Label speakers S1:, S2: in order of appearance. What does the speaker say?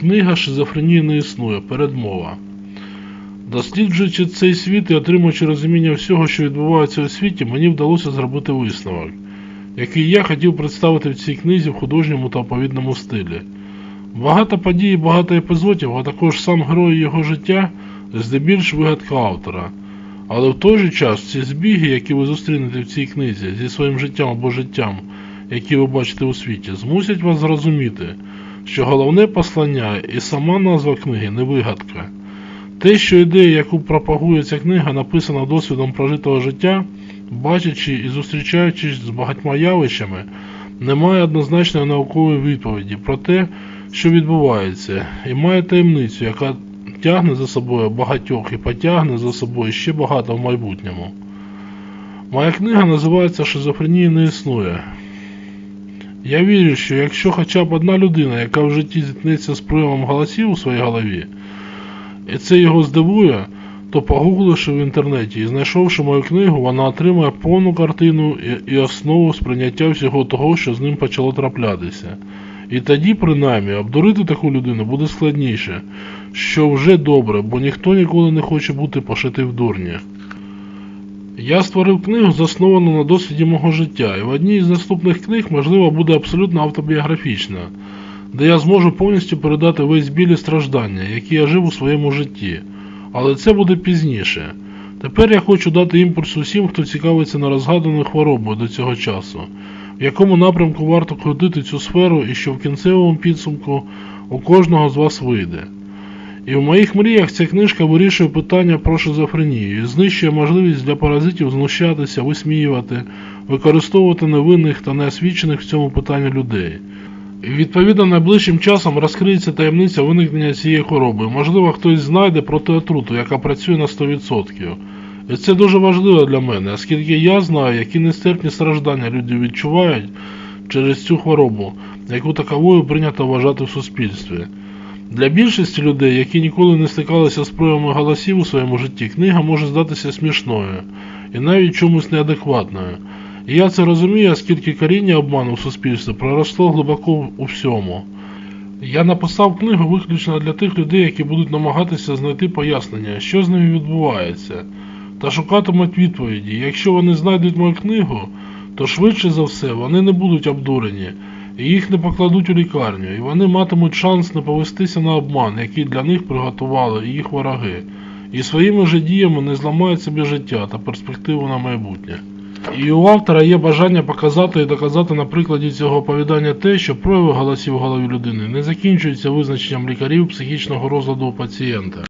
S1: Книга Шизофренії не існує. Передмова. Досліджуючи цей світ і отримуючи розуміння всього, що відбувається у світі, мені вдалося зробити висновок, який я хотів представити в цій книзі в художньому та оповідному стилі. Багато подій, багато епізодів, а також сам герой його життя здебільш вигадка автора. Але в той же час ці збіги, які ви зустрінете в цій книзі зі своїм життям або життям, які ви бачите у світі, змусять вас зрозуміти, що головне послання і сама назва книги не вигадка. Те, що ідея, яку пропагує ця книга, написана досвідом прожитого життя, бачачи і зустрічаючись з багатьма явищами, немає однозначної наукової відповіді про те, що відбувається, і має таємницю, яка тягне за собою багатьох і потягне за собою ще багато в майбутньому. Моя книга називається Шизофренії не існує. Я вірю, що якщо хоча б одна людина, яка в житті зіткнеться з проявом голосів у своїй голові, і це його здивує, то погугливши в інтернеті і знайшовши мою книгу, вона отримає повну картину і, основу сприйняття всього того, що з ним почало траплятися. І тоді, принаймні, обдурити таку людину буде складніше, що вже добре, бо ніхто ніколи не хоче бути пошитий в дурні. Я створив книгу, засновану на досвіді мого життя, і в одній із наступних книг, можливо, буде абсолютно автобіографічна, де я зможу повністю передати весь біль і страждання, які я жив у своєму житті. Але це буде пізніше. Тепер я хочу дати імпульс усім, хто цікавиться на розгаданою хворобою до цього часу, в якому напрямку варто крутити цю сферу і що в кінцевому підсумку у кожного з вас вийде. І в моїх мріях ця книжка вирішує питання про шизофренію і знищує можливість для паразитів знущатися, висміювати, використовувати невинних та неосвічених в цьому питанні людей. І відповідно найближчим часом розкриється таємниця виникнення цієї хвороби. Можливо, хтось знайде протиотруту, яка працює на 100%. І це дуже важливо для мене, оскільки я знаю, які нестерпні страждання люди відчувають через цю хворобу, яку таковою прийнято вважати в суспільстві. Для більшості людей, які ніколи не стикалися з проявами голосів у своєму житті, книга може здатися смішною і навіть чомусь неадекватною. І я це розумію, оскільки коріння обману в суспільстві проросло глибоко у всьому. Я написав книгу виключно для тих людей, які будуть намагатися знайти пояснення, що з ними відбувається, та шукатимуть відповіді. Якщо вони знайдуть мою книгу, то швидше за все вони не будуть обдурені, і їх не покладуть у лікарню, і вони матимуть шанс не повестися на обман, який для них приготували їх вороги, і своїми же діями не зламають собі життя та перспективу на майбутнє. І у автора є бажання показати і доказати на прикладі цього оповідання те, що прояви голосів в голові людини не закінчуються визначенням лікарів психічного розладу у пацієнта.